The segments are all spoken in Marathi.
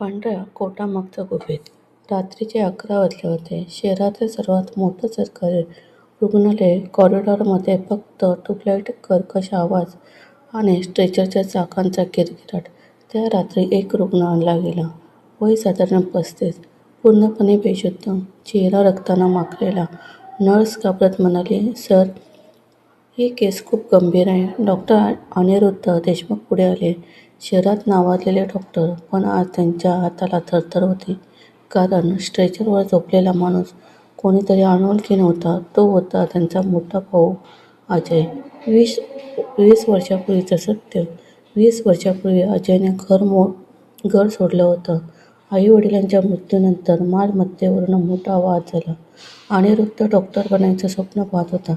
पांढऱ्या कोटामागचं गुफेत रात्रीचे अकरा वाजले होते. शहरातील सर्वात मोठं सरकारी रुग्णालय कॉरिडॉरमध्ये फक्त ट्यूबलाईट, कर्कश आवाज आणि स्ट्रेचरच्या चाकांचा किरकिराट त्या रात्री एक रुग्ण आणला गेला. वय साधारण पस्तीस. पूर्णपणे बेशुद्ध. चेहरा रक्तानं माखलेला. नर्स घाबरत म्हणाली, सर, ही केस खूप गंभीर आहे. डॉक्टर अनिरुद्ध देशमुख पुढे आले. शहरात नावाजलेले डॉक्टर. पण आज त्यांच्या हाताला थरथर होती. कारण स्ट्रेचरवर झोपलेला माणूस कोणीतरी अनोळखी नव्हता. तो होता त्यांचा मोठा भाऊ अजय. वीस वीस वर्षापूर्वीचं सत्य. वीस वर्षापूर्वी अजयने घर मो घर सोडलं होतं. आई-वडिलांच्या मृत्यूनंतर मालमत्तेवरून मोठा वाद झाला. आणि अनिरुद्ध डॉक्टर बनायचं स्वप्न पाहत होता.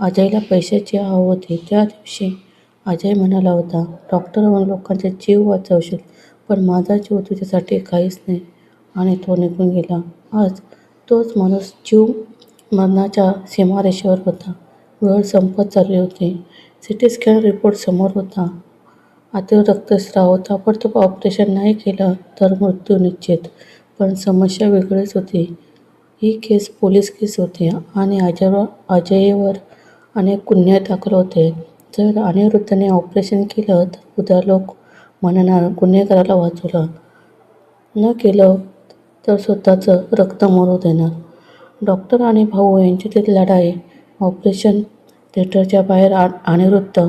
अजयला पैशाची हवं होती. त्या दिवशी अजय म्हणाला होता, डॉक्टर होऊन लोकांचे जीव वाचवशील, पण माझा जीव तुझ्यासाठी काहीच नाही. आणि तो निघून गेला. आज तोच माणूस जीव-मरणाच्या सीमारेषेवर होता. वेळ संपत चालली होती. सिटी स्कॅन रिपोर्ट समोर होता. आतील रक्तस्राव. तो ऑपरेशन नाही केलं तर मृत्यू निश्चित. पण समस्या वेगळीच होती. ही केस पोलीस केस होती आणि अजयवर अनेक गुन्हे दाखल होते. जर अनिरुद्धने ऑपरेशन केलं तर उद्या लोक म्हणणार गुन्हेगाराला वाचवलं. न केलं तर स्वतःचं रक्त मरू देणार. डॉक्टर आणि भाऊ यांच्यातील लढाई. ऑपरेशन थिएटरच्या बाहेर अनिवृत्त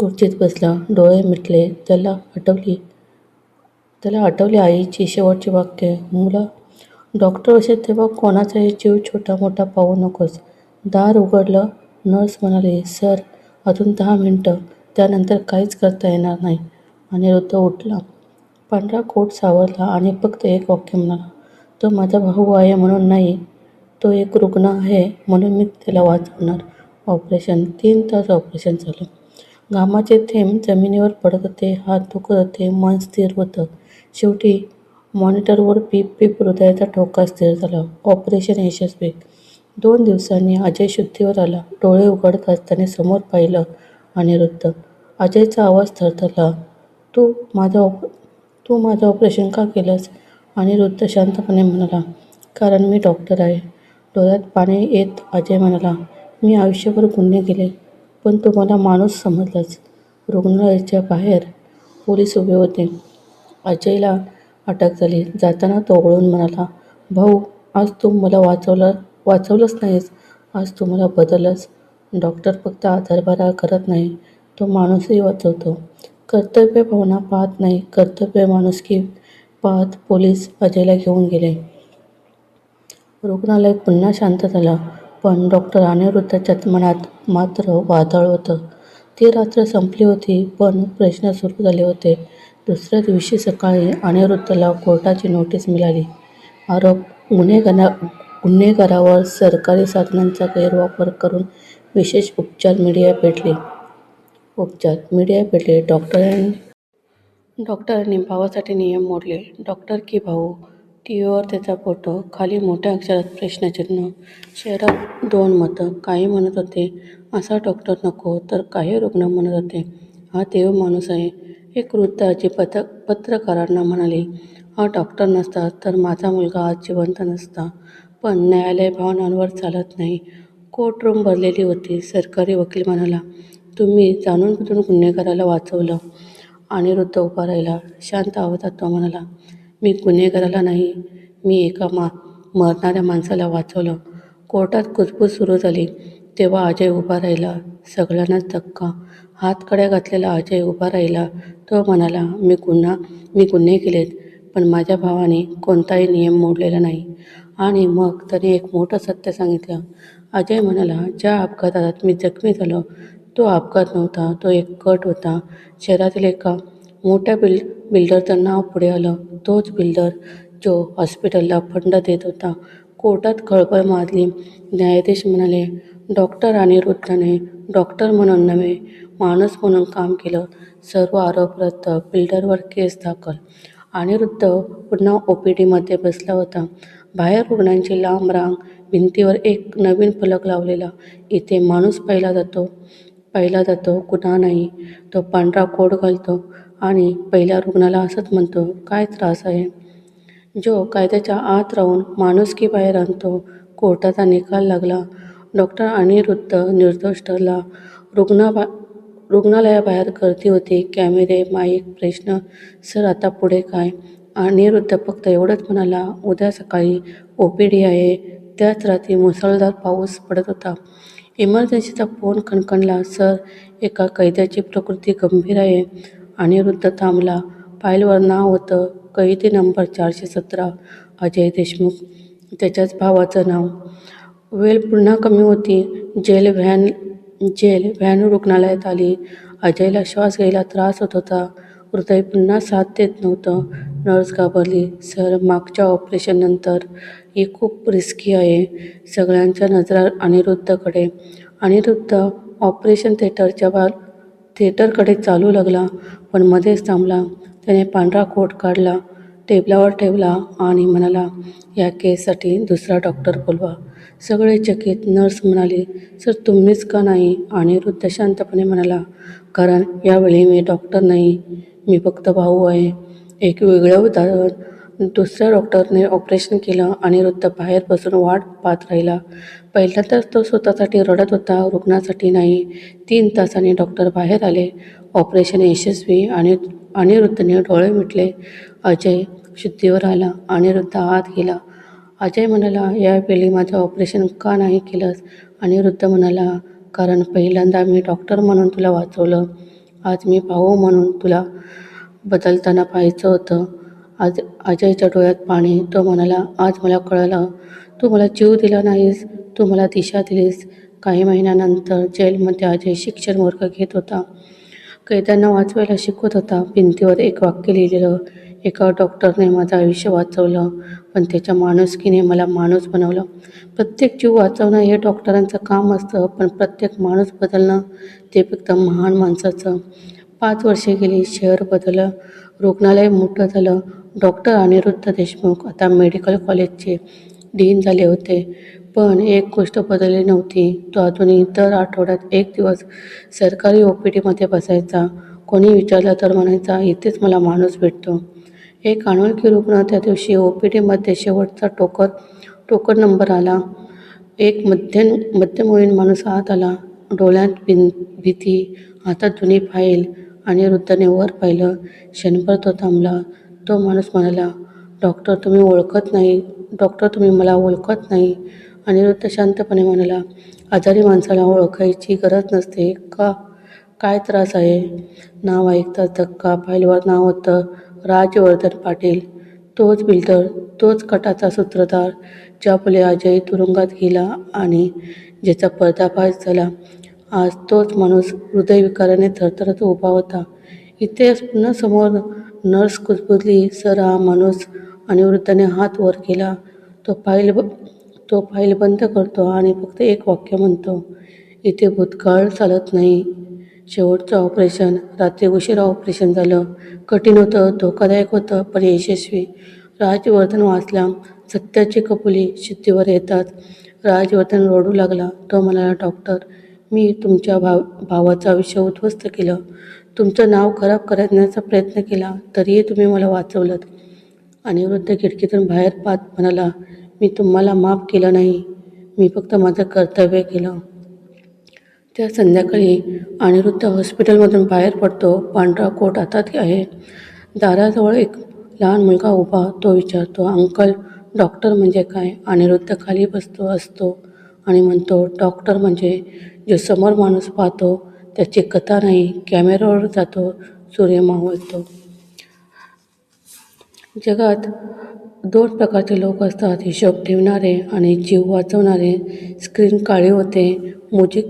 खुर्चीत बसला. डोळे मिटले. त्याला आठवली आईची शेवटची वाक्य मुला, डॉक्टर असेल तेव्हा कोणाचाही जीव छोटा-मोठा पाहू नकोस. दार उघडलं. नर्स म्हणाली, सर, अजून दहा मिनटं त्यानंतर काहीच करता येणार नाही. अनिरुद्ध उठला. पांढरा कोट सावरला आणि फक्त एक वाक्य म्हणाला, तो माझा भाऊ आहे म्हणून नाही. तो एक रुग्ण आहे म्हणून मी त्याला वाचवणार. ऑपरेशन. तीन तास ऑपरेशन झालं. घामाचे थेंब जमिनीवर पडत होते. हात दुखत होते. मन स्थिर होतं. शेवटी मॉनिटरवर पीप-पीप हृदयाचा ठोका स्थिर झाला. ऑपरेशन यशस्वी. दोन दिवसांनी अजय शुद्धीवर आला. डोळे उघडताच त्याने समोर पाहिलं अनिरुद्ध. अजयचा आवाज थरथरला, तू माझं ऑपरेशन का केलंस? अनिरुद्ध शांतपणे म्हणाला, कारण मी डॉक्टर आहे. डोळ्यात पाणी येत अजय म्हणाला, मी आयुष्यभर गुन्हे केले, पण तू मला माणूस समजलाच रुग्णालयाच्या बाहेर पोलीस उभे होते. अजयला अटक झाली. जाताना तो ओळून म्हणाला, भाऊ, आज तू मला वाचवलं वाचवलंच नाहीस. आज तुम्हाला बदलच डॉक्टर फक्त आधारभारा करत नाही, तो माणूसही वाचवतो. कर्तव्य भावना पाहत नाही, कर्तव्य माणुसकी पाहत पोलीस अजयला घेऊन गेले. रुग्णालय पुन्हा शांत झालं. पण डॉक्टर अनिरुद्धच्या मनात मात्र वादळ होतं. ती रात्र संपली होती, पण प्रश्न सुरू झाले होते. दुसऱ्या दिवशी सकाळी अनिरुद्धला कोर्टाची नोटीस मिळाली. आरोप गुन्हेगारावर सरकारी साधनांचा गैरवापर करून विशेष उपचार मीडिया पेटले उपचार मीडिया पेटले डॉक्टरांनी डॉक्टरांनी भावासाठी नियम मोडले. डॉक्टर की भाऊ? टीव्हीवर त्याचा फोटो. खाली मोठ्या अक्षरात प्रश्नचिन्ह. शहरात दोन मतं. काही म्हणत होते, असा डॉक्टर नको. तर काही रुग्ण म्हणत होते, हा देव माणूस आहे. एक वृद्ध आजी पत्रकारांना म्हणाली, हा डॉक्टर नसता तर माझा मुलगा आज जिवंत नसता. पण न्यायालय भावनांवर चालत नाही. कोर्ट रूम भरलेली होती. सरकारी वकील म्हणाला, तुम्ही जाणून-बुजून गुन्हेगाराला वाचवलं. अनिरुद्ध उभा राहिला. शांत आवाजात तो म्हणाला, मी गुन्हेगाराला नाही, मी एका मा मरणाऱ्या माणसाला वाचवलं. कोर्टात कुजबूज सुरू झाली. तेव्हा अजय उभा राहिला. सगळ्यांनाच धक्का. हातकड्या घातलेला अजय उभा राहिला. तो म्हणाला, मी गुन्हा मी गुन्हे केलेत, पण माझ्या भावाने कोणताही नियम मोडलेला नाही. आणि मग तरी एक मोठं सत्य सांगितलं. अजय म्हणाला, ज्या अपघातात मी जखमी झालो, तो अपघात नव्हता. तो एक कट होता. शहरातील एका मोठ्या बिल्डरचं नाव पुढे आलं. तोच बिल्डर जो हॉस्पिटलला फंड देत होता. कोर्टात खळबळ माजली. न्यायाधीश म्हणाले, डॉक्टर आणि वृद्धाने डॉक्टर म्हणून नव्हे, माणूस म्हणून काम केलं. सर्व आरोप रद्द. बिल्डरवर केस दाखल. अनिरुद्ध पुन्हा ओ पी डीमध्ये बसला होता. बाहेर रुग्णांची लांब रांग. भिंतीवर एक नवीन फलक लावलेला, इथे माणूस पाहिला जातो, कुणा नाही. तो पांढरा कोट घालतो आणि पहिल्या रुग्णाला असंच म्हणतो काय त्रास आहे? जो कायद्याच्या आत राहून माणुसकी बाहेर आणतो कोर्टाचा निकाल लागला. डॉक्टर अनिरुद्ध निर्दोष ठरला रुग्णाबा रुग्णालयाबाहेर गर्दी होती. कॅमेरे माईक प्रश्न सर आता पुढे काय? अनिरुद्ध फक्त एवढंच म्हणाला उद्या सकाळी ओ पी डी आहे. त्याच रात्री मुसळधार पाऊस पडत होता. इमर्जन्सीचा फोन खणखणला सर एका कैद्याची प्रकृती गंभीर आहे. अनिरुद्ध थांबला. फाईलवर नाव होतं कैदी नंबर चारशे सतरा अजय देशमुख. त्याच्याच भावाचं नाव. वेळ पुन्हा कमी होती. जेल व्हॅन जेल व्हॅन रुग्णालयात आली. अजयला श्वास घ्यायला त्रास होत होता. हृदय पुन्हा साथ देत नव्हतं. नर्स घाबरली. सर मागच्या ऑपरेशननंतर ही खूप रिस्की आहे. सगळ्यांच्या नजरा अनिरुद्धकडे. अनिरुद्ध ऑपरेशन थिएटरच्या बा थिएटरकडे चालू लागला पण मध्येच थांबला. त्याने पांढरा कोट काढला टेबलावर ठेवला आणि म्हणाला या केससाठी दुसरा डॉक्टर बोलवा. सगळे चकित नर्स म्हणाली सर तुम्हीच का नाही? अनिरुद्ध शांतपणे म्हणाला कारण यावेळी मी डॉक्टर नाही. मी फक्त भाऊ आहे. एक वेगळं उदाहरण. दुसऱ्या डॉक्टरने ऑपरेशन केलं अनिरुद्ध बाहेर बसून वाट पाहत राहिला. पहिल्यांदाच तो स्वतःसाठी रडत होता रुग्णासाठी नाही. तीन तासांनी डॉक्टर बाहेर आले. ऑपरेशन यशस्वी आणि अनिरुद्धने डोळे मिटले. अजय शुद्धीवर आला अनिरुद्ध आत गेला. अजय म्हणाला यावेळी माझं ऑपरेशन का नाही केलंस? अनिरुद्ध म्हणाला कारण पहिल्यांदा मी डॉक्टर म्हणून तुला वाचवलं. आज मी भाऊ म्हणून तुला बदलताना पाहायचं होतं. आज अजयच्या डोळ्यात पाणी. तो म्हणाला आज मला कळलं. तू मला जीव दिला नाहीस. तू मला दिशा दिलीस. काही महिन्यानंतर जेलमध्ये अजय शिक्षण वर्ग घेत होता. कैद्यांना वाचवायला शिकवत होता. भिंतीवर एक वाक्य लिहिलेलं एका डॉक्टरने माझं आयुष्य वाचवलं पण त्याच्या माणुसकीने मला माणूस बनवलं. प्रत्येक जीव वाचवणं हे डॉक्टरांचं काम असतं पण प्रत्येक माणूस बदलणं ते फक्त महान माणसाचं. पाच वर्षे गेली. शहर बदललं रुग्णालय मोठं झालं. डॉक्टर अनिरुद्ध देशमुख आता मेडिकल कॉलेजचे डीन झाले होते. पण एक गोष्ट बदलली नव्हती. तो अजूनही दर आठवड्यात एक दिवस सरकारी ओ पी डीमध्ये बसायचा. कोणी विचारलं तर म्हणायचा इथेच मला माणूस भेटतो. एक अनोळखी रुग्ण त्या दिवशी ओ पी डीमध्ये शेवटचा टोकर टोकर नंबर आला. एक मध्यम मध्यमवयीन माणूस आत आला. डोळ्यात भिन भीती हातात जुनी फाईल आणि वृद्धाने वर पाहिलं क्षणभर तो थांबला. तो माणूस म्हणाला डॉक्टर तुम्ही ओळखत नाही डॉक्टर तुम्ही मला ओळखत नाही. अनिरुद्ध शांतपणे म्हणाला आजारी माणसाला ओळखायची गरज नसते का? काय त्रास आहे? नाव ऐकताच धक्का फाईलवर नाव होतं राजवर्धन पाटील. तोच बिल्डर तोच कटाचा सूत्रधार ज्यामुळे अजय तुरुंगात गेला आणि ज्याचा पर्दाफाश झाला. आज तोच माणूस हृदयविकाराने थरथरत उभा होता. इतिहास पुन्हा समोर नर्स कुजबुजली सर हा माणूस अनिवृत्ताने हात वर केला. तो फाईल ब तो फाईल बंद करतो आणि फक्त एक वाक्य म्हणतो इथे भूतकाळ चालत नाही. शेवटचं ऑपरेशन रात्री उशिरा ऑपरेशन झालं. कठीण होतं धोकादायक होतं पण यशस्वी. राजवर्धन वाचला. सत्याची कपुली शुद्धीवर येतात. राजवर्धन रडू लागला. तो म्हणाला डॉक्टर मी तुमच्या भाव भावाचं आयुष्य उद्ध्वस्त केलं. तुमचं नाव खराब करण्याचा प्रयत्न केला तरीही तुम्ही मला वाचवलं अनिरुद्ध खिडकीतून बाहेर पाहत म्हणाला मी तुम्हाला माफ केलं नाही. मी फक्त माझं कर्तव्य केलं. त्या संध्याकाळी अनिरुद्ध हॉस्पिटलमधून बाहेर पडतो. पांढरा कोट हातात आहे. दाराजवळ एक लहान मुलगा उभा तो विचारतो अंकल डॉक्टर म्हणजे काय? अनिरुद्ध खाली बसतो असतो आणि म्हणतो डॉक्टर म्हणजे जो समोर माणूस पाहतो त्याची कथा नाही कॅमेऱ्यावर जातो सूर्य मावळतो. जगात दोन प्रकारचे लोक असतात हिशोब ठेवणारे आणि जीव वाचवणारे. स्क्रीन काळी होते म्युझिक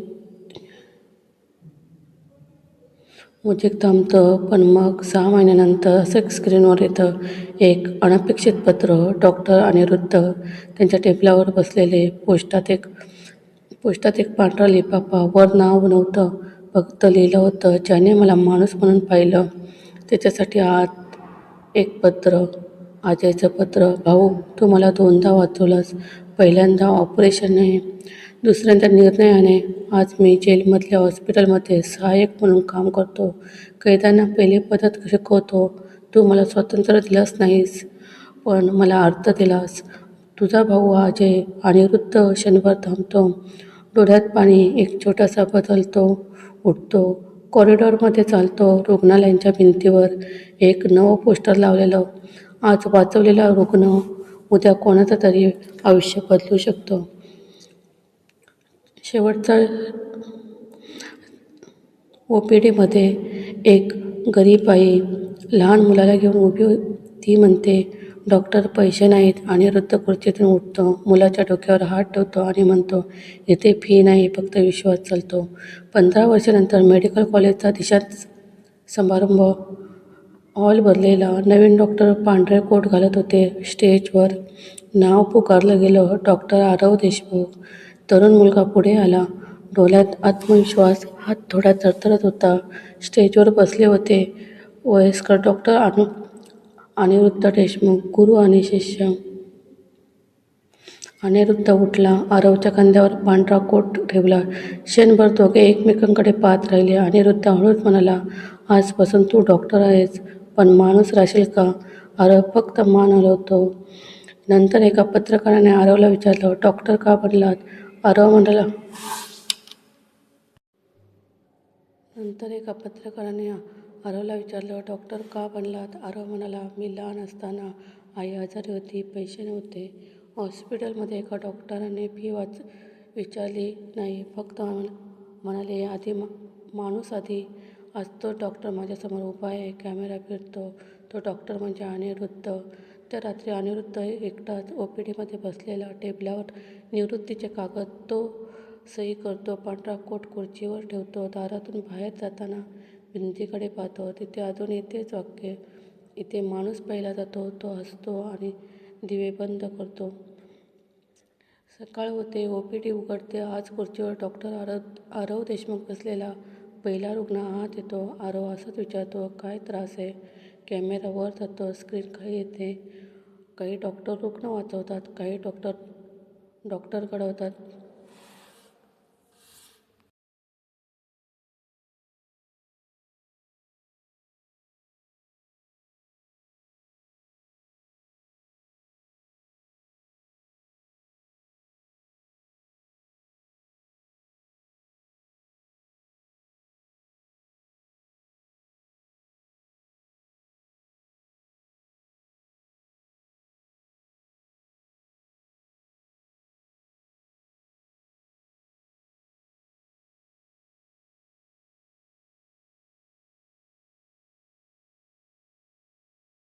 म्युझिक थांबतं पण मग सहा महिन्यानंतर असं स्क्रीनवर येतं. एक अनपेक्षित पत्र डॉक्टर आणि वृद्ध त्यांच्या टेबलावर बसलेले. पोस्टात एक पोस्टात एक पांढरा लिफाफा वर नाव नव्हतं फक्त लिहिलं होतं ज्याने मला माणूस म्हणून पाहिलं. त्याच्यासाठी आत एक पत्र अजयचं पत्र. भाऊ तू मला दोनदा वाचवलंस. पहिल्यांदा ऑपरेशनने दुसऱ्यांच्या निर्णयाने आज मी जेलमधल्या हॉस्पिटलमध्ये सहाय्यक म्हणून काम करतो. कैद्यांना पहिले पद्धत शिकवतो. तू मला स्वातंत्र्य दिलंच नाहीस पण मला अर्थ दिलास. तुझा भाऊ अजय अनिरुद्ध क्षणभर थांबतो. डोळ्यात पाणी एक छोटासा बदलतो उठतो. कॉरिडॉरमध्ये चालतो रुग्णालयांच्या भिंतीवर. एक नवं पोस्टर लावलेलं. आज वाचवलेला रुग्ण उद्या कोणाचं तरी आयुष्य बदलू शकतो. शेवटचा ओ पी डीमध्ये एक गरीब आई लहान मुलाला घेऊन उभी ती म्हणते डॉक्टर पैसे नाहीत आणि रद्द खुर्चीतून उठतो. मुलाच्या डोक्यावर हात ठेवतो आणि म्हणतो इथे फी नाही फक्त विश्वास चालतो. पंधरा वर्षानंतर मेडिकल कॉलेजचा दिशात समारंभ हॉल भरलेला नवीन डॉक्टर पांढरे कोट घालत होते. स्टेजवर नाव पुकारलं गेलं डॉक्टर आरव देशमुख. तरुण मुलगा पुढे आला. डोळ्यात आत्मविश्वास हात थोडा थरथरत होता. स्टेजवर बसले होते. वयस्कर डॉक्टर अनु अनिरुद्ध देशमुख गुरु आणि शिष्य. अनिरुद्ध उठला. आरवच्या खांद्यावर पांढरा कोट ठेवला. क्षणभर दोघे एकमेकांकडे पाहत राहिले. अनिरुद्ध हळूच म्हणाला आजपासून तू डॉक्टर आहेस पण माणूस राहशील का? आरव फक्त मान हलवतो. नंतर एका पत्रकाराने आरवला विचारलं डॉक्टर का बनलात? आरव नंतर एका पत्रकाराने आरवला विचारलं डॉक्टर का बनलात? आरव म्हणाला मी लहान असताना आई आजारी होती पैसे नव्हते. हॉस्पिटलमध्ये एका डॉक्टराने फी वाच विचारली नाही. फक्त म्हणाले आधी मा माणूस आधी आज तो डॉक्टर माझ्यासमोर उभा आहे कॅमेरा फिरतो. तो डॉक्टर म्हणजे अनिरुद्ध त्या रात्री अनिरुद्ध एकटाच ओ पी डीमध्ये बसलेला टेबलावर निवृत्तीचे कागद तो सही करतो पांढरा कोट खुर्चीवर ठेवतो दारातून बाहेर जाताना भिंतीकडे पाहतो. तिथे अजूनही तेच वाक्य इथे माणूस पहिला जातो तो हसतो आणि दिवे बंद करतो. सकाळ होते ओ पी डी उघडते आज खुर्चीवर डॉक्टर आरव आरव देशमुख बसलेला पहिला रुग्ण आत येतो. आरव असंच विचारतो काय त्रास आहे? कॅमेरा वर जातो स्क्रीन खाली येते. काही डॉक्टर रुग्ण वाचवतात काही डॉक्टर डॉक्टर घडवतात